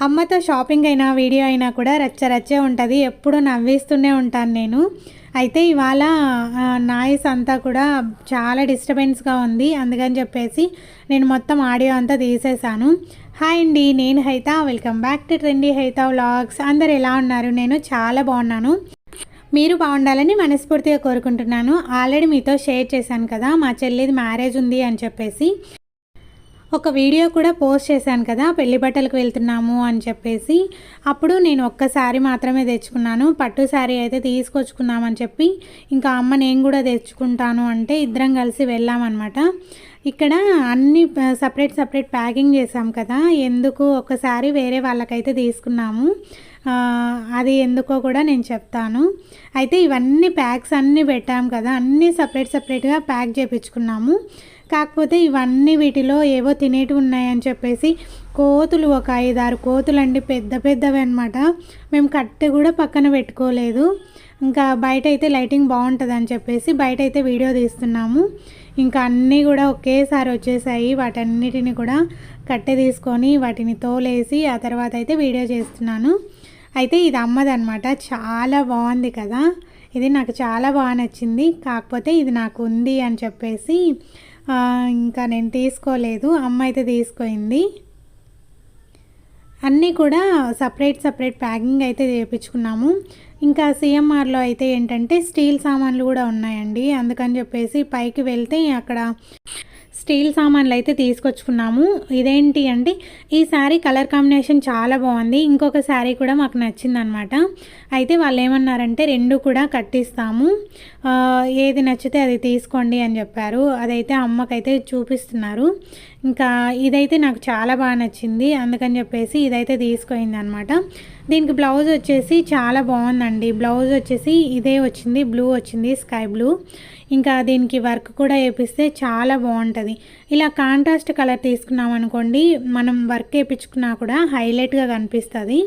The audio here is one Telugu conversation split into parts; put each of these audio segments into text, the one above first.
అమ్మతో షాపింగ్ అయినా వీడియో అయినా కూడా రచ్చ రచ్చే ఉంటుంది. ఎప్పుడు నవ్విస్తూనే ఉంటాను నేను. అయితే ఇవాళ నాయిస్ అంతా కూడా చాలా డిస్టర్బెన్స్గా ఉంది. అందుకని చెప్పేసి నేను మొత్తం ఆడియో అంతా తీసేశాను. హాయ్ అండి నేను Haitha. Welcome back to trendy Haitha vlogs. అందరు ఎలా ఉన్నారు? నేను చాలా బాగున్నాను. మీరు బాగుండాలని మనస్ఫూర్తిగా కోరుకుంటున్నాను. ఆల్రెడీ మీతో షేర్ చేశాను కదా మా చెల్లిది మ్యారేజ్ ఉంది అని చెప్పేసి. ఒక వీడియో కూడా పోస్ట్ చేశాను కదా పెళ్ళి బట్టలకు వెళ్తున్నాము అని చెప్పేసి. అప్పుడు నేను ఒక్కసారి మాత్రమే తెచ్చుకున్నాను. పట్టు శారీ అయితే తీసుకొచ్చుకున్నామని చెప్పి ఇంకా అమ్మ నేను కూడా తెచ్చుకుంటాను అంటే ఇద్దరం కలిసి వెళ్ళామన్నమాట ఇక్కడ అన్ని సపరేట్ సపరేట్ ప్యాకింగ్ చేసాం కదా ఎందుకు ఒకసారి వేరే వాళ్ళకైతే తీసుకున్నాము. అది ఎందుకో కూడా నేను చెప్తాను. అయితే ఇవన్నీ ప్యాక్స్ అన్నీ పెట్టాం కదా అన్నీ సపరేట్ సపరేట్గా ప్యాక్ చేయించుకున్నాము కాకపోతే ఇవన్నీ వీటిలో ఏవో తినేటివి ఉన్నాయని చెప్పేసి కోతులు ఒక ఐదారు కోతులు అండి పెద్ద పెద్దవి అనమాట మేము కట్టె కూడా పక్కన పెట్టుకోలేదు. ఇంకా బయట అయితే లైటింగ్ బాగుంటుంది అని చెప్పేసి బయట అయితే వీడియో తీస్తున్నాము. ఇంకా అన్నీ కూడా ఒకేసారి వచ్చేసాయి. వాటన్నిటిని కూడా కట్టె తీసుకొని వాటిని తోలేసి ఆ తర్వాత అయితే వీడియో చేస్తున్నాను. అయితే ఇది అమ్మదనమాట చాలా బాగుంది కదా. ఇది నాకు చాలా బాగా నచ్చింది. కాకపోతే ఇది నాకు ఉంది అని చెప్పేసి ఇంకా నేను తీసుకోలేదు అమ్మ అయితే తీసుకుంది. అన్నీ కూడా సపరేట్ సపరేట్ ప్యాకింగ్ అయితే చేయించుకున్నాము ఇంకా సిఎంఆర్లో అయితే ఏంటంటే స్టీల్ సామాన్లు కూడా ఉన్నాయండి. అందుకని చెప్పేసి పైకి వెళ్తే అక్కడ స్టీల్ సామాన్లు అయితే తీసుకొచ్చుకున్నాము. ఇదేంటి అంటే ఈ శారీ కలర్ కాంబినేషన్ చాలా బాగుంది. ఇంకొక శారీ కూడా మాకు నచ్చిందనమాట. అయితే వాళ్ళు ఏమన్నారంటే రెండు కూడా కట్టిస్తాము. ఏది నచ్చితే అది తీసుకోండి అని చెప్పారు. అదైతే అమ్మకైతే చూపిస్తున్నారు. ఇంకా ఇదైతే నాకు చాలా బాగా నచ్చింది. అందుకని చెప్పేసి ఇదైతే తీసుకుంది అనమాట దీనికి బ్లౌజ్ వచ్చేసి చాలా బాగుందండి. బ్లౌజ్ వచ్చేసి ఇదే వచ్చింది బ్లూ వచ్చింది స్కై బ్లూ. ఇంకా దీనికి వర్క్ కూడా వేపిస్తే చాలా బాగుంటుంది. ఇలా కాంట్రాస్ట్ కలర్ తీసుకున్నాం అనుకోండి మనం వర్క్ వేయించుకున్నా కూడా హైలైట్గా కనిపిస్తుంది.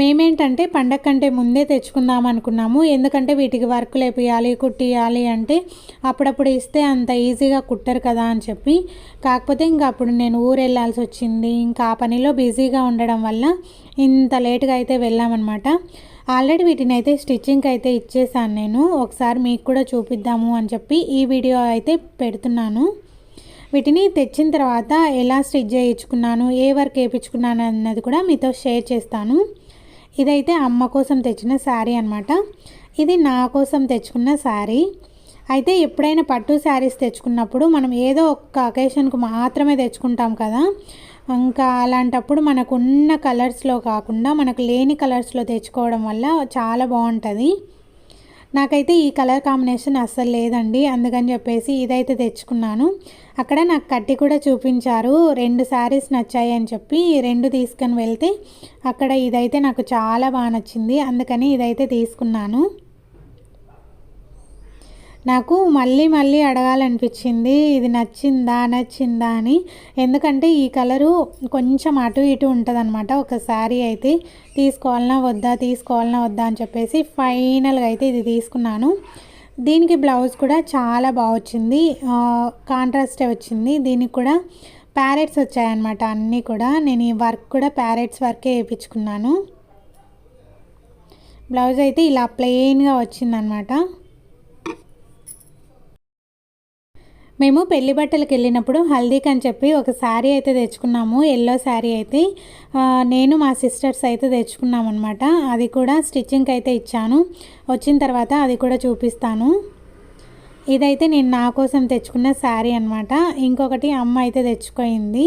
మేమేంటంటే పండగ కంటే ముందే తెచ్చుకుందాం అనుకున్నాము ఎందుకంటే వీటికి వర్క్ లేపియాలి కుట్టియాలి అంటే అప్పుడప్పుడు ఇస్తే అంత ఈజీగా కుట్టరు కదా అని చెప్పి. కాకపోతే ఇంకా అప్పుడు నేను ఊరు వెళ్ళాల్సి వచ్చింది. ఇంకా ఆ పనిలో బిజీగా ఉండడం వల్ల ఇంత లేట్గా అయితే వెళ్ళామన్నమాట. ఆల్రెడీ వీటిని అయితే స్టిచ్చింగ్కి అయితే ఇచ్చేసాను నేను. ఒకసారి మీకు కూడా చూపిద్దాము అని చెప్పి ఈ వీడియో అయితే పెడుతున్నాను. వీటిని తెచ్చిన తర్వాత ఎలా స్టిచ్ చేయించుకున్నాను ఏ వర్క్ వేయించుకున్నాను అన్నది కూడా మీతో షేర్ చేస్తాను. ఇదైతే అమ్మ కోసం తెచ్చిన శారీ అనమాట ఇది నా కోసం తెచ్చుకున్న శారీ. అయితే ఎప్పుడైనా పట్టు శారీస్ తెచ్చుకున్నప్పుడు మనం ఏదో ఒక్క అకేషన్కు మాత్రమే తెచ్చుకుంటాం కదా. ఇంకా అలాంటప్పుడు మనకున్న కలర్స్లో కాకుండా మనకు లేని కలర్స్లో తెచ్చుకోవడం వల్ల చాలా బాగుంటుంది. నాకైతే ఈ కలర్ కాంబినేషన్ అస్సలు లేదండి. అందుకని చెప్పేసి ఇదైతే తెచ్చుకున్నాను. అక్కడ నాకు కట్టి కూడా చూపించారు. రెండు శారీస్ నచ్చాయి అని చెప్పి రెండు తీసుకొని వెళ్తే అక్కడ ఇదైతే నాకు చాలా బాగా నచ్చింది. అందుకని ఇదైతే తీసుకున్నాను. నాకు మళ్ళీ మళ్ళీ అడగాలనిపించింది ఇది నచ్చిందా నచ్చిందా అని. ఎందుకంటే ఈ కలరు కొంచెం అటు ఇటు ఉంటుంది అనమాట ఒక శారీ అయితే తీసుకోవాలన్నా వద్దా తీసుకోవాలన్నా వద్దా అని చెప్పేసి ఫైనల్గా అయితే ఇది తీసుకున్నాను. దీనికి బ్లౌజ్ కూడా చాలా బాగా వచ్చింది. కాంట్రాస్టే వచ్చింది. దీనికి కూడా ప్యారెట్స్ వచ్చాయన్నమాట అన్నీ కూడా. నేను ఈ వర్క్ కూడా ప్యారెట్స్ వర్కే వేయించుకున్నాను. బ్లౌజ్ అయితే ఇలా ప్లెయిన్గా వచ్చిందనమాట మేము పెళ్ళి బట్టలకు వెళ్ళినప్పుడు హల్దీకి అని చెప్పి ఒక శారీ అయితే తెచ్చుకున్నాము ఎల్లో శారీ అయితే. నేను మా సిస్టర్స్ అయితే తెచ్చుకున్నాం అనమాట అది కూడా స్టిచ్చింగ్కి అయితే ఇచ్చాను. వచ్చిన తర్వాత అది కూడా చూపిస్తాను. ఇదైతే నేను నా కోసం తెచ్చుకున్న శారీ అనమాట ఇంకొకటి అమ్మ అయితే తెచ్చుకోయింది.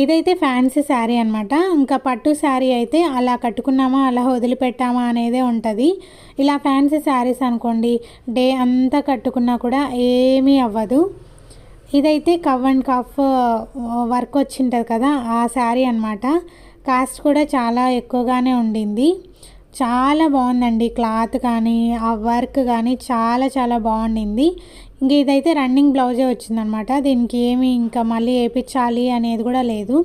ఇదైతే ఫ్యాన్సీ శారీ అనమాట ఇంకా పట్టు శారీ అయితే అలా కట్టుకున్నామా అలా వదిలిపెట్టామా అనేదే ఉంటుంది. ఇలా ఫ్యాన్సీ శారీస్ అనుకోండి డే అంతా కట్టుకున్నా కూడా ఏమీ అవ్వదు. ఇదైతే కవ్ అండ్ కఫ్ వర్క్ వచ్చింటుంది కదా ఆ శారీ అనమాట కాస్ట్ కూడా చాలా ఎక్కువగానే ఉండింది. చాలా బాగుందండి క్లాత్ కానీ ఆ వర్క్ కానీ చాలా చాలా బాగుండింది. ఇంక ఇదైతే రన్నింగ్ బ్లౌజే వచ్చిందనమాట. దీనికి ఏమి ఇంకా మళ్ళీ వేయించాలి అనేది కూడా లేదు.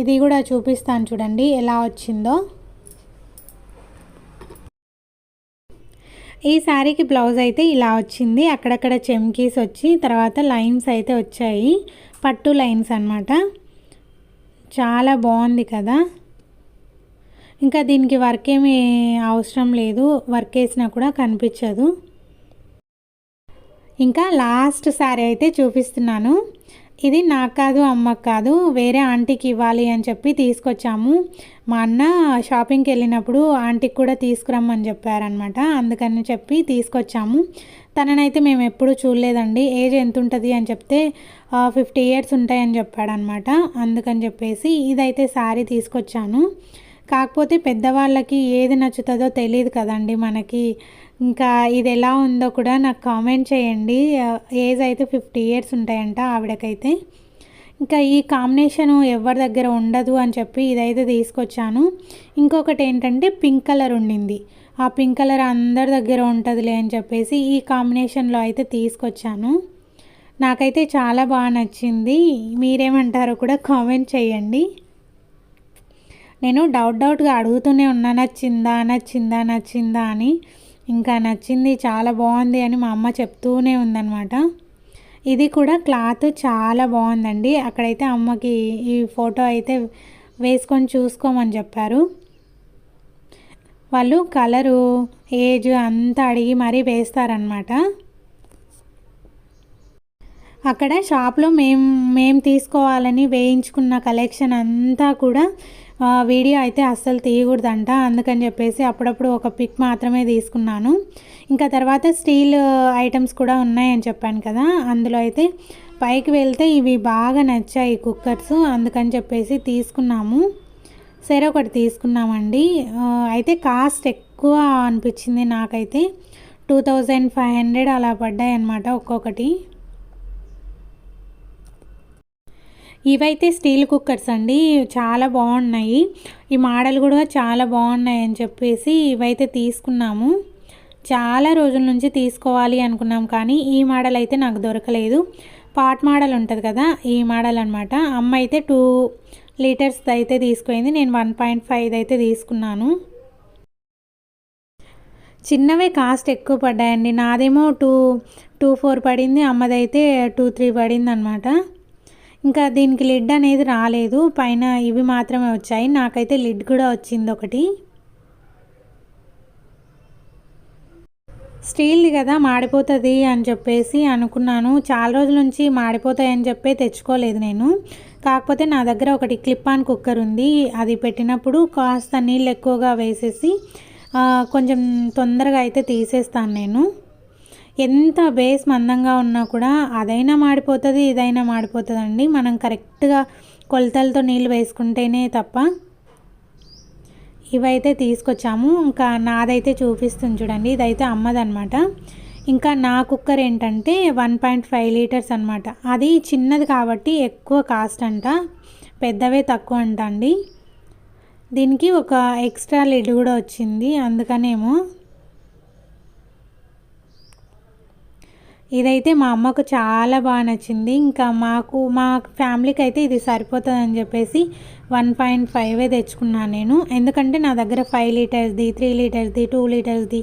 ఇది కూడా చూపిస్తాను చూడండి ఎలా వచ్చిందో. ఈ శారీకి బ్లౌజ్ అయితే ఇలా వచ్చింది. అక్కడక్కడ చెమ్కీస్ వచ్చి తర్వాత లైన్స్ అయితే వచ్చాయి. పట్టు లైన్స్ అనమాట చాలా బాగుంది కదా. ఇంకా దీనికి వర్క్ ఏమీ అవసరం లేదు. వర్క్ వేసినా కూడా కనిపించదు. ఇంకా లాస్ట్ శారీ అయితే చూపిస్తున్నాను. ఇది నాకు కాదు అమ్మకు కాదు వేరే ఆంటీకి ఇవ్వాలి అని చెప్పి తీసుకొచ్చాము. మా అన్న షాపింగ్కి వెళ్ళినప్పుడు ఆంటీకి కూడా తీసుకురమ్మని చెప్పారనమాట అందుకని చెప్పి తీసుకొచ్చాము. తననైతే మేము ఎప్పుడూ చూడలేదండి. ఏజ్ ఎంత ఉంటుంది అని చెప్తే ఫిఫ్టీ ఇయర్స్ ఉంటాయని చెప్పాడనమాట అందుకని చెప్పేసి ఇదైతే శారీ తీసుకొచ్చాను. కాకపోతే పెద్దవాళ్ళకి ఏది నచ్చుతుందో తెలియదు కదండి మనకి. ఇంకా ఇది ఎలా ఉందో కూడా నాకు కామెంట్ చేయండి. ఏజ్ అయితే ఫిఫ్టీ ఇయర్స్ ఉంటాయంట ఆవిడకైతే. ఇంకా ఈ కాంబినేషన్ ఎవరి దగ్గర ఉండదు అని చెప్పి ఇదైతే తీసుకొచ్చాను. ఇంకొకటి ఏంటంటే పింక్ కలర్ ఉండింది. ఆ పింక్ కలర్ అందరి దగ్గర ఉంటుందిలే అని చెప్పేసి ఈ కాంబినేషన్లో అయితే తీసుకొచ్చాను. నాకైతే చాలా బాగా నచ్చింది. మీరేమంటారో కూడా కామెంట్ చేయండి. నేను డౌట్ డౌట్గా అడుగుతూనే ఉన్నా నచ్చిందా నచ్చిందా నచ్చిందా అని. ఇంకా నచ్చింది చాలా బాగుంది అని మా అమ్మ చెప్తూనే ఉందన్నమాట. ఇది కూడా క్లాత్ చాలా బాగుందండి. అక్కడైతే అమ్మకి ఈ ఫోటో అయితే వేసుకొని చూసుకోమని చెప్పారు. వాళ్ళు కలరు ఏజ్ అంతా అడిగి మరీ వేస్తారనమాట అక్కడ షాప్లో మేము మేము తీసుకోవాలని వేయించుకున్న కలెక్షన్ అంతా కూడా వీడియో అయితే అస్సలు తీయకూడదంట. అందుకని చెప్పేసి అప్పుడప్పుడు ఒక పిక్ మాత్రమే తీసుకున్నాను. ఇంకా తర్వాత స్టీల్ ఐటమ్స్ కూడా ఉన్నాయని చెప్పాను కదా. అందులో అయితే పైకి వెళ్తే ఇవి బాగా నచ్చాయి కుక్కర్స్. అందుకని చెప్పేసి తీసుకున్నాము. సరే ఒకటి తీసుకున్నామండి. అయితే కాస్ట్ ఎక్కువ అనిపించింది నాకైతే. టూ థౌజండ్ ఫైవ్ హండ్రెడ్ అలా పడ్డాయి అనమాట ఒక్కొక్కటి. ఇవైతే స్టీల్ కుక్కర్స్ అండి. చాలా బాగున్నాయి. ఈ మోడల్ కూడా చాలా బాగున్నాయి అని చెప్పేసి ఇవైతే తీసుకున్నాము. చాలా రోజుల నుంచి తీసుకోవాలి అనుకున్నాం కానీ ఈ మోడల్ అయితే నాకు దొరకలేదు. పాట్ మోడల్ ఉంటుంది కదా ఈ మోడల్ అనమాట అమ్మ అయితే టూ లీటర్స్ అయితే తీసుకుంది నేను వన్ పాయింట్ ఫైవ్ అయితే తీసుకున్నాను. చిన్నవే కాస్ట్ ఎక్కువ పడ్డాయండి. నాదేమో టూ టూ ఫోర్ పడింది. అమ్మదైతే టూ త్రీ పడింది అనమాట ఇంకా దీనికి లిడ్ అనేది రాలేదు. పైన ఇవి మాత్రమే వచ్చాయి. నాకైతే లిడ్ కూడా వచ్చింది ఒకటి. స్టీల్ది కదా మాడిపోతుంది అని చెప్పేసి అనుకున్నాను. చాలా రోజుల నుంచి మాడిపోతాయని చెప్పి తెచ్చుకోలేదు నేను. కాకపోతే నా దగ్గర ఒకటి క్లిప్ ఆన్ కుక్కర్ ఉంది. అది పెట్టినప్పుడు కాస్త నీళ్ళు ఎక్కువగా వేసేసి కొంచెం తొందరగా అయితే తీసేస్తాను నేను. ఎంత బేస్ మందంగా ఉన్నా కూడా అదైనా మాడిపోతుంది ఇదైనా మాడిపోతుందండి. మనం కరెక్ట్గా కొలతలతో నీళ్ళు వేసుకుంటేనే తప్ప ఇవైతే తీసుకొచ్చాము. ఇంకా నాదైతే చూపిస్తుంది చూడండి. ఇదైతే అమ్మదనమాట ఇంకా నా కుక్కర్ ఏంటంటే వన్ పాయింట్ ఫైవ్ లీటర్స్ అనమాట అది చిన్నది కాబట్టి ఎక్కువ కాస్ట్ అంట పెద్దవే తక్కువ అంట అండి. దీనికి ఒక ఎక్స్ట్రా లిడ్ కూడా వచ్చింది. అందుకనేమో ఇదైతే మా అమ్మకు చాలా బాగా నచ్చింది. ఇంకా మాకు మా ఫ్యామిలీకి అయితే ఇది సరిపోతుందని చెప్పేసి వన్ పాయింట్ ఫైవే తెచ్చుకున్నాను నేను. ఎందుకంటే నా దగ్గర ఫైవ్ లీటర్స్ది త్రీ లీటర్స్ది టూ లీటర్స్ది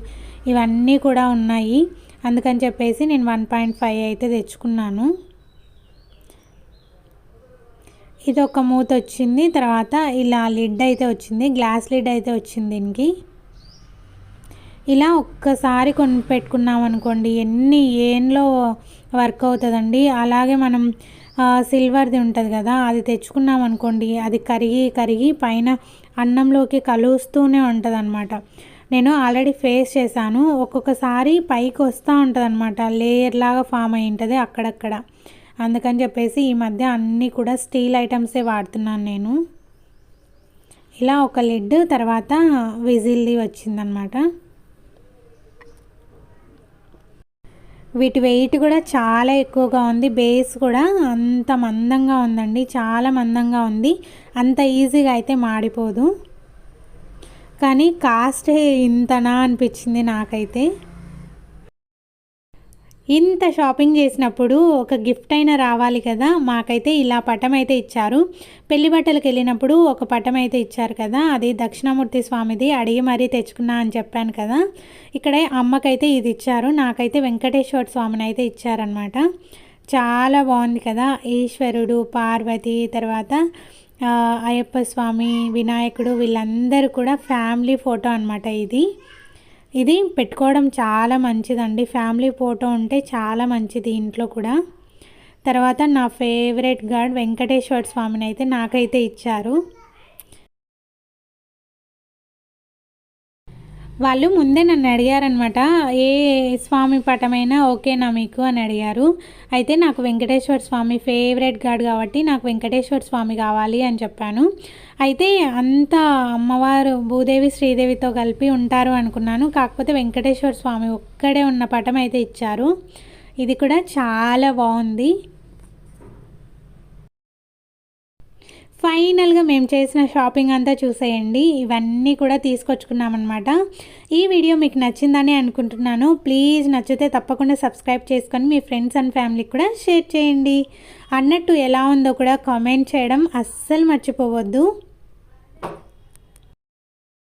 ఇవన్నీ కూడా ఉన్నాయి. అందుకని చెప్పేసి నేను వన్ పాయింట్ ఫైవ్ అయితే తెచ్చుకున్నాను. ఇది ఒక మూత వచ్చింది తర్వాత ఇలా లిడ్ అయితే వచ్చింది. గ్లాస్ లిడ్ అయితే వచ్చింది దీనికి. ఇలా ఒక్కసారి కొని పెట్టుకున్నాం అనుకోండి ఎన్ని ఏంలో వర్క్ అవుతుందండి? అలాగే మనం సిల్వర్ది ఉంటుంది కదా అది తెచ్చుకున్నాం అనుకోండి అది కరిగి కరిగి పైన అన్నంలోకి కలుస్తూనే ఉంటుంది అనమాట నేను ఆల్రెడీ ఫేస్ చేశాను ఒక్కొక్కసారి పైకి వస్తూ ఉంటుంది అనమాట లేయర్ లాగా ఫామ్ అయి ఉంటుంది అక్కడక్కడ. అందుకని చెప్పేసి ఈ మధ్య అన్నీ కూడా స్టీల్ ఐటమ్సే వాడుతున్నాను నేను. ఇలా ఒక లిడ్ తర్వాత విజిల్ది వచ్చిందనమాట వీటి వెయిట్ కూడా చాలా ఎక్కువగా ఉంది. బేస్ కూడా అంత మందంగా ఉందండి. చాలా మందంగా ఉంది. అంత ఈజీగా అయితే మాడిపోదు. కానీ కాస్ట్ ఇంతనా అనిపించింది నాకైతే. ఇంత షాపింగ్ చేసినప్పుడు ఒక గిఫ్ట్ అయినా రావాలి కదా? మాకైతే ఇలా పటం అయితే ఇచ్చారు. పెళ్ళి బట్టలకు వెళ్ళినప్పుడు ఒక పటం అయితే ఇచ్చారు కదా? అది దక్షిణామూర్తి స్వామిది అడిగి మరీ తెచ్చుకున్నా అని చెప్పాను కదా? ఇక్కడ అమ్మకైతే ఇది ఇచ్చారు. నాకైతే వెంకటేశ్వర స్వామిని అయితే ఇచ్చారనమాట చాలా బాగుంది కదా? ఈశ్వరుడు పార్వతి తర్వాత అయ్యప్ప స్వామి వినాయకుడు వీళ్ళందరూ కూడా ఫ్యామిలీ ఫోటో అనమాట ఇది. ఇది పెట్టుకోవడం చాలా మంచిదండి. ఫ్యామిలీ ఫోటో ఉంటే చాలా మంచిది ఇంట్లో కూడా. తర్వాత నా ఫేవరెట్ గాడ్ వెంకటేశ్వర స్వామిని అయితే నాకైతే ఇచ్చారు. వాళ్ళు ముందే నన్ను అడిగారనమాట ఏ స్వామి పటమైనా ఓకేనా మీకు అని అడిగారు. అయితే నాకు వెంకటేశ్వర స్వామి ఫేవరెట్ గాడ్ కాబట్టి నాకు వెంకటేశ్వర స్వామి కావాలి అని చెప్పాను. అయితే అంత అమ్మవారు భూదేవి శ్రీదేవితో కలిపి ఉంటారు అనుకున్నాను. కాకపోతే వెంకటేశ్వర స్వామి ఒక్కడే ఉన్న పటం అయితే ఇచ్చారు. ఇది కూడా చాలా బాగుంది. ఫైనల్గా మేము చేసిన షాపింగ్ అంతా చూసేయండి. ఇవన్నీ కూడా తీసుకొచ్చుకున్నామన్నమాట. ఈ వీడియో మీకు నచ్చిందని అనుకుంటున్నాను. ప్లీజ్ నచ్చితే తప్పకుండా సబ్స్క్రైబ్ చేసుకొని మీ ఫ్రెండ్స్ అండ్ ఫ్యామిలీకి కూడా షేర్ చేయండి. అన్నట్టు ఎలా ఉందో కూడా కామెంట్ చేయడం అస్సలు మర్చిపోవద్దు.